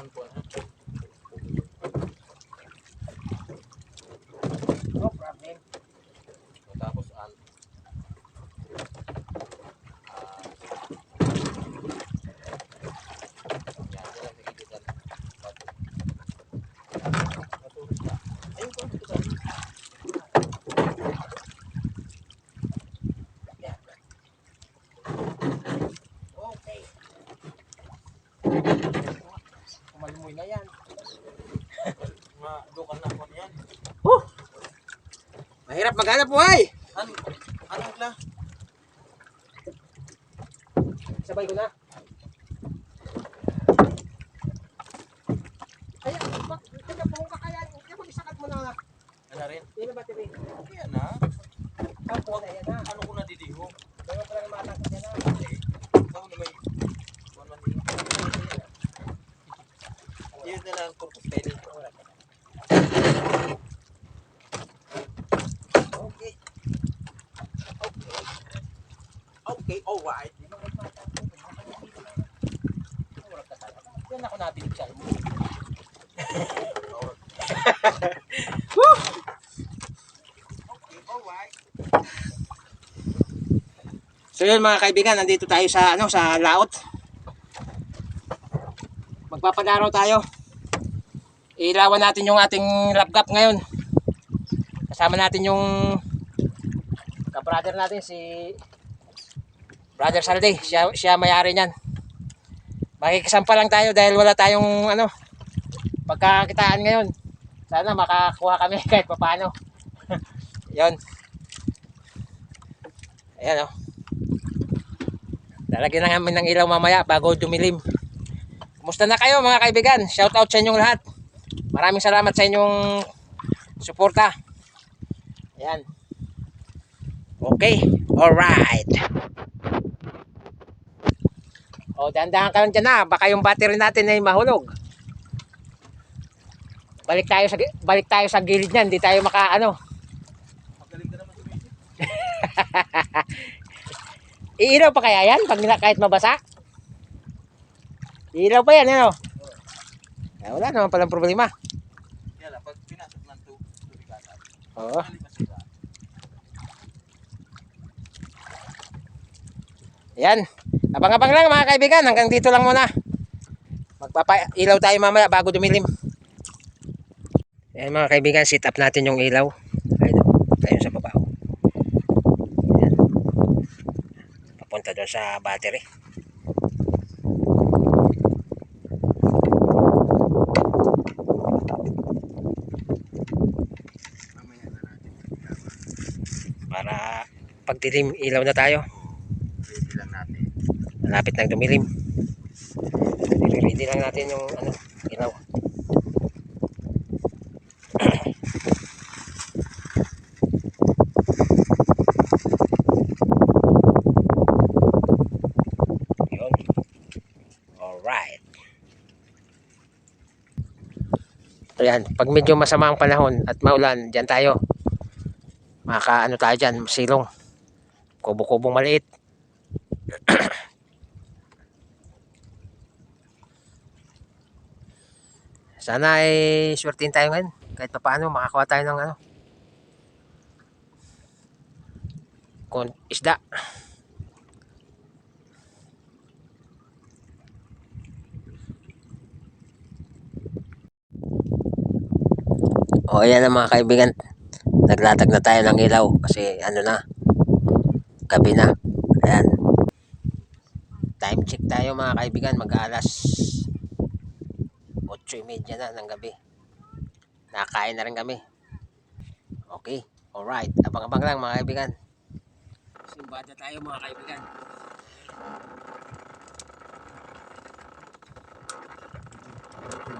ang po. No problem. Tapos an ah yan, lang. Kumalmoy na yan. Madukan na po yan. Mahirap maghanap buhay. An, ano la? Sabay ko na. Kaya, bak, teka, kung kakaya, kaya mo isakat mo na. Ano rin? Yan na battery. Yan na. Ako na, yan na. Ano ko nadidiho? Kaya pala na matangkad yan na. Eh, ako na may kuwan man din. Yun na lang purpose penny. Okay. Okay, alright. Yan ako nabilig siya. Okay, alright. So yun mga kaibigan, nandito tayo sa ano sa laot. Magpapadaraw tayo. Ilawan natin yung ating lapgap ngayon. Kasama natin yung kabrother natin si Brother Salde. Siya, siya mayari niyan. Makikisampa lang tayo dahil wala tayong ano pagkakitaan ngayon. Sana makakuha kami kahit papaano. Yon. Ayan oh. Lalagyan na namin ng ilaw mamaya bago dumilim. Kumusta na kayo mga kaibigan? Shout out sa inyong lahat. Maraming salamat sa inyong suporta. Ayan. Okay. Alright. O, dahan-dahan ka lang dyan na. Baka yung battery natin ay mahulog. Balik tayo sa balik tayo sa gilid niyan, hindi tayo maka ano. Magaling ka naman Iilaw pa kaya yan pag kahit mabasa? Iilaw pa yan, ano? Eh, wala naman palang problema. Yan lang, pag pinasok ng tu- tubig ata. Oo. Mali pa sila. Yan. Abang-abang lang mga kaibigan. Hanggang dito lang muna. Magpapailaw tayo mamaya bago dumilim. Yan mga kaibigan, sit up natin yung ilaw. Ayun, ayun sa baba. oh. Yan. Papunta doon sa battery. Para pagdilim ilaw na tayo. Ready lang natin. Malapit nang dumilim. Ready lang natin yung ano, ilaw. Yun. Alright. Ayan, pag medyo masama ang panahon at maulan, dyan tayo. Maka ano tayo dyan, silong. Kubo-kubong maliit. Sana ay swertin tayo ngayon. Kahit pa paano, makakuha tayo ng ano. Isda. O ayan na mga kaibigan. Naglatag na tayo ng ilaw kasi ano na. Gabi na. Ayan. Time check tayo mga kaibigan. Mag-alas 8.30 na ng gabi. Nakain na rin kami. Okay. Alright. Abang-abang lang mga kaibigan. Simbada tayo mga kaibigan. Medyo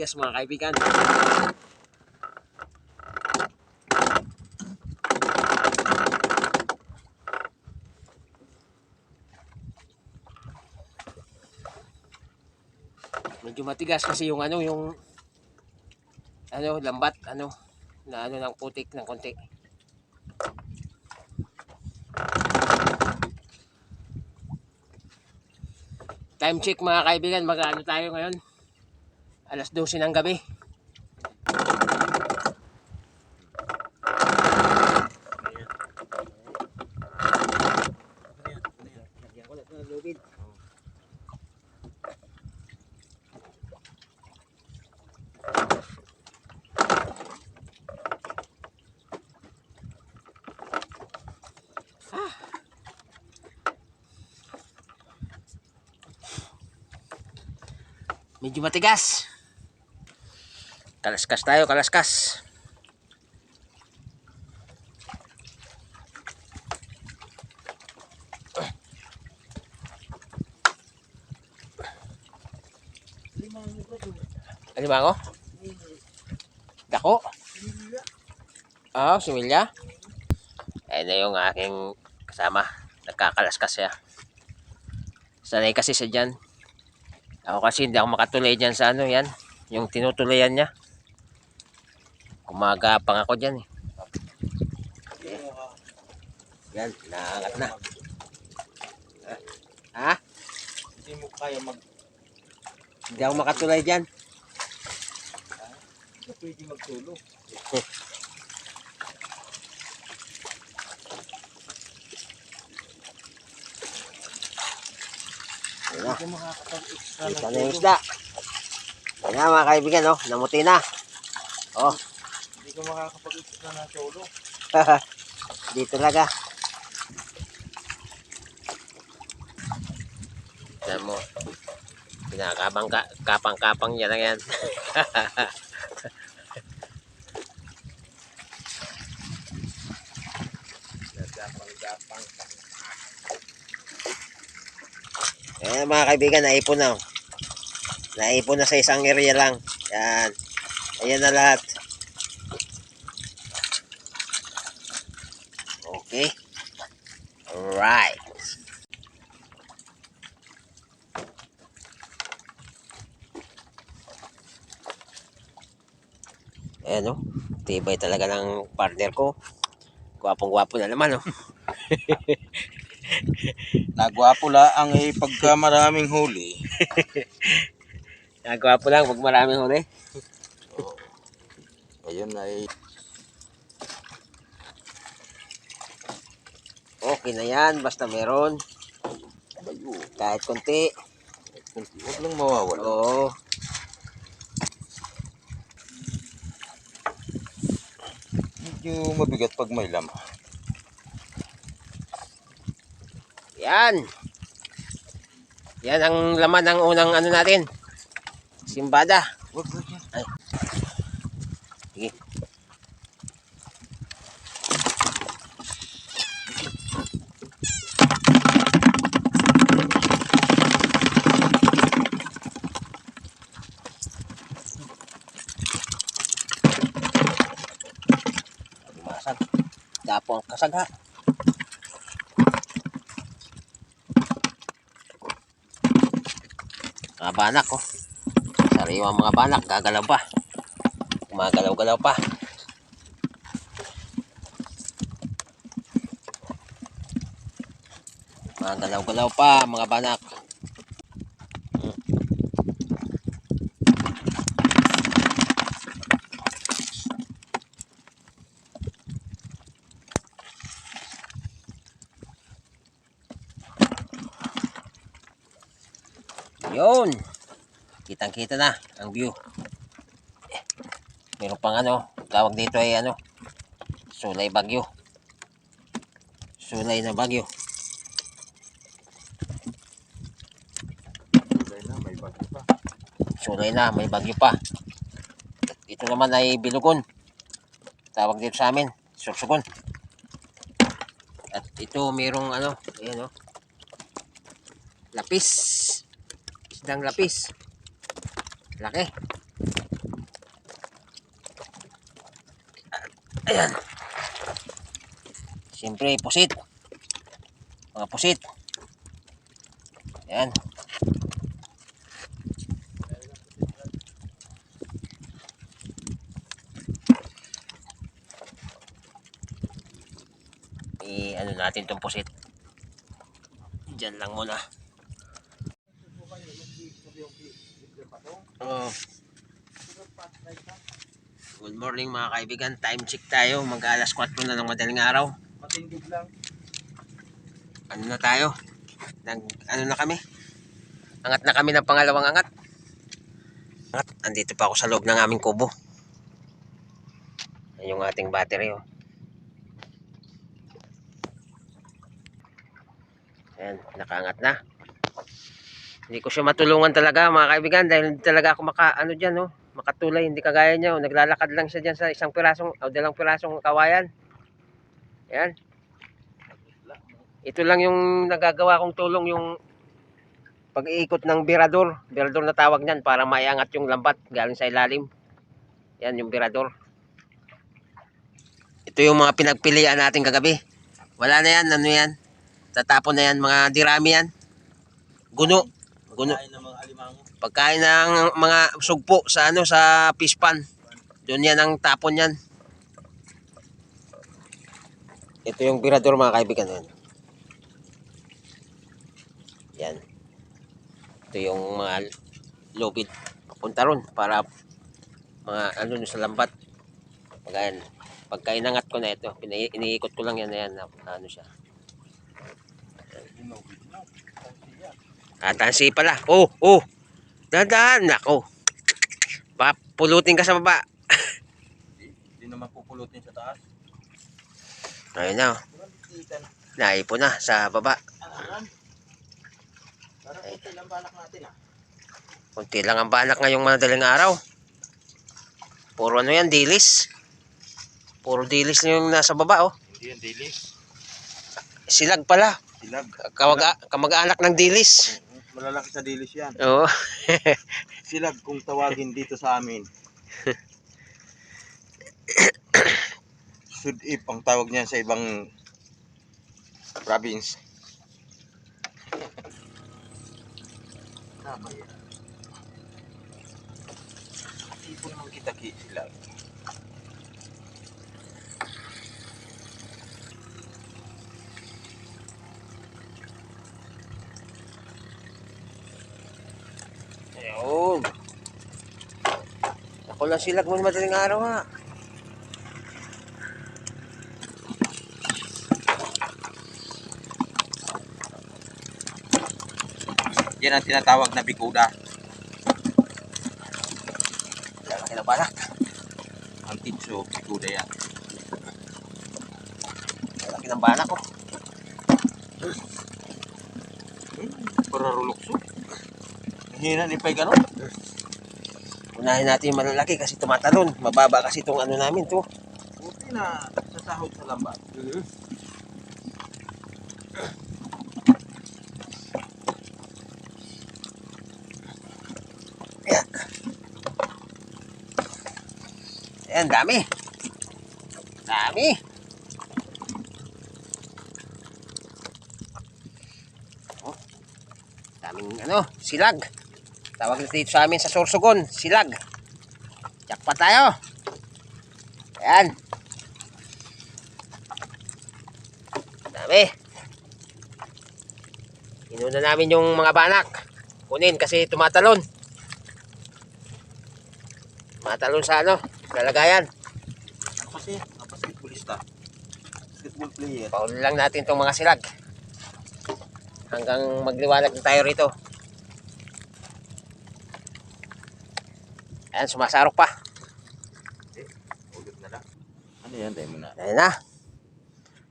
bigas mga kaibigan. medyo matigas kasi yung ano yung ano lambat ano na ano ng putik ng konti time check mga kaibigan mag ano tayo ngayon Alas 12 ng gabi. Medyo matigas. Kalaskas tayo, kalaskas. Ano ba ako? Dako? Ah, similya? Ayun na yung aking kasama. Nagkakalaskas siya. Sanay kasi siya dyan. Ako kasi hindi ako makatuloy dyan sa ano yan. Yung tinutuloyan niya. Kumagapang ako dyan eh. Yan, naangat na. Ha? Hindi mo kaya mag... Hindi ako makatuloy dyan. Hindi pwede magtulo. Ayun na. Ng na yung isda. Ayun na mga kaibigan, oh. Namuti na. Oh, Hindi ko makakapag-extra ng tulo. di talaga. Tignan mo. Pinakabang ka, kapang-kapang niya lang yan. Nagapang-gapang. Ayan mga kaibigan, naipon na. oh. Naipon na sa isang area lang. Yan. Ayan na lahat. Okay. Alright. Ayan o. Tibay talaga ng partner ko. Gwapong-gwapo na naman oh. Nagwapo laang eh pagka maraming huli. Nagwapo lang pag maraming huli. Ayun ay Okay na yan. Basta meron. bayo. Kahit konti. Huwag lang mawawala. Oo. Medyo mabigat pag may lam. Yan. Yan ang laman ng unang ano natin. Simbada. Huwag Dapo ang kasag ha. Mga banak oh. Sariwang mga banak, gagalaw pa. Gumagalaw-galaw pa. Mga galaw-galaw pa, mga banak. Hmm. Yun. Kitang-kita na ang view. Eh, Meron pang ano, tawag dito ay ano, Sulay Bagyo. Sulay na Bagyo. Kulay na, may bago pa. Sulay na, may bagyo pa. Ito naman ay Bilugon. Tawag dito sa amin, Sursugon. At ito mayroong ano, ayan o. Lapis. Isdang lapis. Laki. Ayan. Siyempre, pusit. Mga pusit. Ayan. I-ano natin itong pusit. Diyan lang muna. Oh. Good morning mga kaibigan. Time check tayo. Mag alas 4 na ng madaling araw. Matindig lang. Ano na tayo? Nag, ano na kami? Angat na kami ng pangalawang angat. Angat. Andito pa ako sa loob ng aming kubo. Yan yung ating battery oh. Ayan, nakaangat na. Hindi ko siya matulungan talaga mga kaibigan dahil hindi talaga ako maka ano diyan oh, makatulay hindi kagaya niya oh. Naglalakad lang siya diyan sa isang pirasong o dalang pirasong kawayan. Ayan. Ito lang yung nagagawa kong tulong yung pag-iikot ng birador. Birador na tawag niyan para maiangat yung lambat galing sa ilalim. Yan yung birador. Ito yung mga pinagpilian natin kagabi. Wala na yan, ano yan. Tatapon na yan, mga dirami yan. Guno. Alimango. Pagkain ng mga sugpo sa ano sa pispan. Doon yan ang tapon yan. Ito yung birador mga kaibigan yan. Yan. Ito yung mga lubid papunta ron para mga ano sa lambat. Pagkain. Pagka inangat ko na ito, iniikot ko lang yan na yan ano siya. Ah, tansi pala. Oh, oh. Dadaan. Nako. Baka pulutin ka sa baba. Hindi naman pupulutin sa taas. Ayun na. oh. Naipo na sa baba. Parang ito lang balak natin ah. Kunti lang ang banak ngayong madaling araw. Puro ano yan, dilis. Puro dilis na yung nasa baba, oh. Hindi yan dilis. Silag pala. Silag. Kamag- kamag-anak ng dilis. Malalaki sa dilis yan. Oo. Silag kung tawagin dito sa amin. Sudip ang tawag niyan sa ibang province. Tama yan. Ipon mo kita ki sila. Ayun. Ako lang silag mo madaling araw, ha. Yan ang tinatawag na bikuda. Lalaki na banak. Ang titso, bikuda yan. Lalaki ng banak, oh. Para rulukso. Hina ni Pay ganun. Unahin natin yung malalaki kasi tumatalon. Mababa kasi itong ano namin, to. Buti na sasahod sa lambat. Ayan. Ayan, dami. Dami. Oh, daming ano, silag. Tawag na dito sa amin sa Sorsogon, silag. Tsak pa tayo. Ayan. Dami. Inuna namin yung mga banak. Kunin kasi tumatalon. Tumatalon sa ano, lalagayan. Ano kasi? Basketballista. Basketball player. Pauli lang natin itong mga silag. Hanggang magliwanag na tayo rito. Ayan, sumasarok pa. Ano yan? Tayo muna. Ayan na.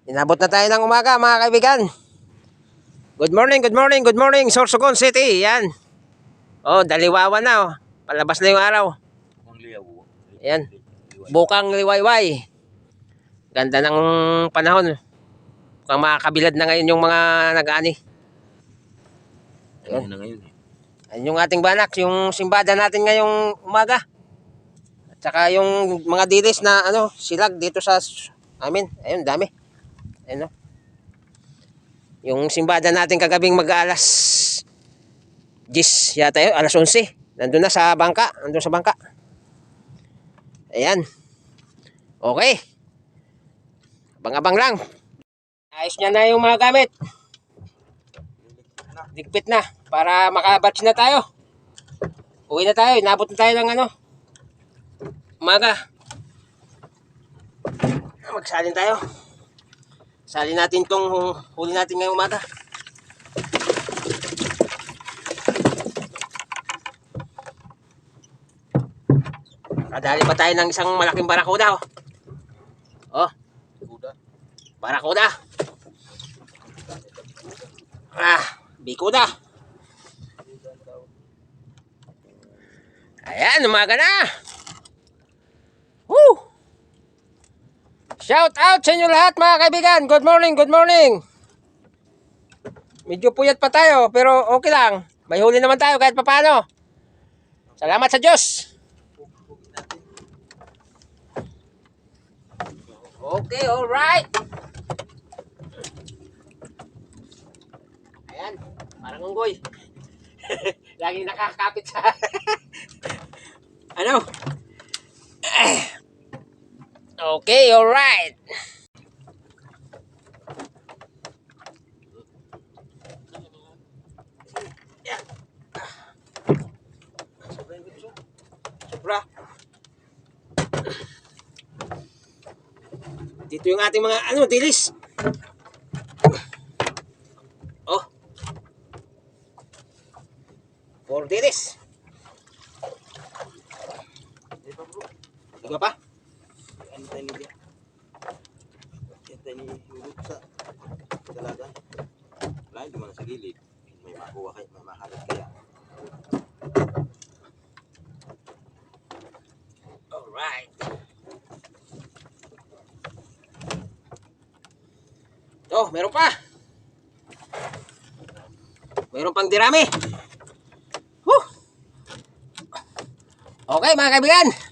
Inabot na tayo ng umaga mga kaibigan. Good morning, good morning, good morning, Sorsogon City. Yan. Oh, daliwawa na oh. Palabas na yung araw. Liyaw. Ayan. Bukang liwayway. Ganda ng panahon. Mukhang makakabilad na ngayon yung mga nag-ani. Ano na ngayon eh. Ayun yung ating banak, yung simbada natin ngayong umaga. At saka yung mga dilis na ano, silag dito sa amin. Ayun, dami. Ayun no. Yung simbada natin kagabing mag-alas 10 yata yun, alas 11. Nandun na sa bangka, nandun sa bangka. Ayan. Okay. Abang-abang lang. Ayos niya na yung mga gamit. Digpit na. Para makabatch na tayo. Uwi na tayo. Inabot na tayo ng ano. Umaga. Magsalin tayo. Salin natin tong huli natin ngayong umaga. Kadali pa tayo ng isang malaking barakuda. Oh. oh. Kuda. Barakuda. Ah, bikuda. Ayan, umaga na. Woo! Shout out sa inyo lahat mga kaibigan. Good morning, good morning. Medyo puyat pa tayo, pero okay lang. May huli naman tayo kahit papano. Salamat sa Diyos. Okay, alright. Ayan, parang unggoy. Lagi nakakapit sa... ano? Okay, alright. Sobra. Dito yung ating mga ano, dilis. Oh. Four dilis. Ba pa? Tayo ni Dia? Yan tayo ni Hulog sa dalaga. Lain naman sa gilid. May makuha kayo, may mahalat kaya. Alright. Oh, meron pa. Meron pang dirami. Whew. Okay mga kaibigan.